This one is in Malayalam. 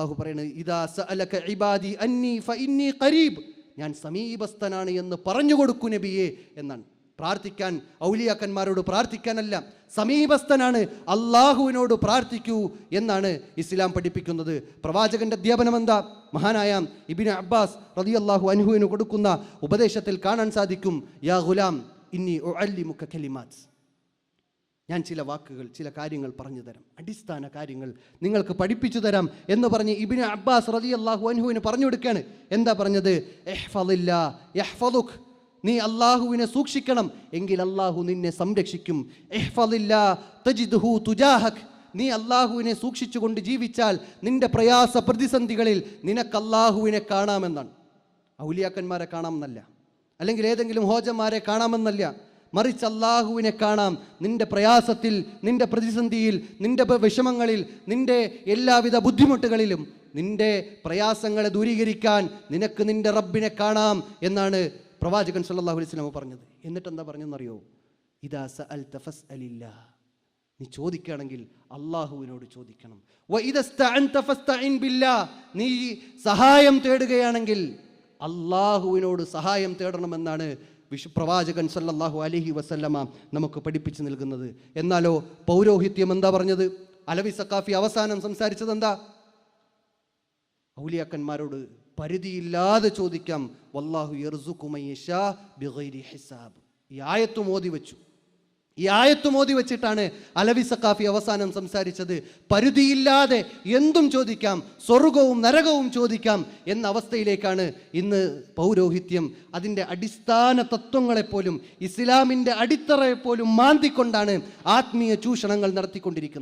അള്ളാഹു പറയുന്നത് ഇതാ സഅലക ഇബാദി അന്നി ഫഇന്നി ഖരീബ്. ഞാൻ സമീപസ്ഥനാണ് എന്ന് പറഞ്ഞു കൊടുക്കൂ നബിയെ എന്നാണ്. പ്രാർത്ഥിക്കാൻ ഔലിയാക്കന്മാരോട് പ്രാർത്ഥിക്കാനല്ല സമീപസ്ഥനാണ് അള്ളാഹുവിനോട് പ്രാർത്ഥിക്കൂ എന്നാണ് ഇസ്ലാം പഠിപ്പിക്കുന്നത്. പ്രവാചകന്റെ അധ്യാപനം എന്താ? മഹാനായ ഇബിൻ അബ്ബാസ് റതി അള്ളാഹു അനുഹുവിന് കൊടുക്കുന്ന ഉപദേശത്തിൽ കാണാൻ സാധിക്കും യാ ഗുലാം ഇന്നി ഒഅല്ലിമുക കലിമാത്ത്. ഞാൻ ചില വാക്കുകൾ ചില കാര്യങ്ങൾ പറഞ്ഞു തരാം. അടിസ്ഥാന കാര്യങ്ങൾ നിങ്ങൾക്ക് പഠിപ്പിച്ചു തരാം എന്ന് പറഞ്ഞ് ഇബിന് അബ്ബാസ് റതി അള്ളാഹു അൻഹുവിന് പറഞ്ഞു കൊടുക്കുകയാണ്. എന്താ പറഞ്ഞത്? നീ അള്ളാഹുവിനെ സൂക്ഷിക്കണം. എങ്കിൽ അള്ളാഹു നിന്നെ സംരക്ഷിക്കും. തുജാഹക്. നീ അള്ളാഹുവിനെ സൂക്ഷിച്ചുകൊണ്ട് ജീവിച്ചാൽ നിന്റെ പ്രയാസ പ്രതിസന്ധികളിൽ നിനക്ക് അള്ളാഹുവിനെ കാണാമെന്നാണ്. ഔലിയാക്കന്മാരെ കാണാമെന്നല്ല. അല്ലെങ്കിൽ ഏതെങ്കിലും ഹോജന്മാരെ കാണാമെന്നല്ല. മറിച്ച് അള്ളാഹുവിനെ കാണാം. നിന്റെ പ്രയാസത്തിൽ നിന്റെ പ്രതിസന്ധിയിൽ നിന്റെ വിഷമങ്ങളിൽ നിന്റെ എല്ലാവിധ ബുദ്ധിമുട്ടുകളിലും നിന്റെ പ്രയാസങ്ങളെ ദൂരീകരിക്കാൻ നിനക്ക് നിന്റെ റബ്ബിനെ കാണാം എന്നാണ് പ്രവാചകൻ സല്ലാഹു അലൈഹി വസല്ലം പറഞ്ഞത്. എന്നിട്ട് എന്താ പറഞ്ഞെന്നറിയോ? ഇതാ സ അൽ തഫസ് അലില്ല നീ ചോദിക്കുകയാണെങ്കിൽ അള്ളാഹുവിനോട് ചോദിക്കണം. നീ സഹായം തേടുകയാണെങ്കിൽ അള്ളാഹുവിനോട് സഹായം തേടണമെന്നാണ് വിശു പ്രവാചകൻ സല്ലല്ലാഹു അലൈഹി വസല്ലമ നമുക്ക് പഠിപ്പിച്ചു നൽകുന്നത്. എന്നാലോ പൗരോഹിത്യം എന്താ പറഞ്ഞത്? അലവി സക്കാഫി അവസാനം സംസാരിച്ചത് എന്താ? ഔലിയാക്കന്മാരോട് പരിധിയില്ലാതെ ചോദിക്കാം വല്ലാഹു ഹിസാബ്. ഈ ആയത്തും ഓതി വെച്ചു. ഈ ആയത്ത് മോദി വെച്ചിട്ടാണ് അലവി സക്കാഫി അവസാനം സംസാരിച്ചത്. പരിധിയില്ലാതെ എന്തും ചോദിക്കാം സ്വർഗവും നരകവും ചോദിക്കാം എന്ന അവസ്ഥയിലേക്കാണ് ഇന്ന് പൗരോഹിത്യം അതിന്റെ അടിസ്ഥാന തത്വങ്ങളെപ്പോലും ഇസ്ലാമിന്റെ അടിത്തറയെപ്പോലും മാന്തിക്കൊണ്ടാണ് ആത്മീയ ചൂഷണങ്ങൾ നടത്തിക്കൊണ്ടിരിക്കുന്നത്.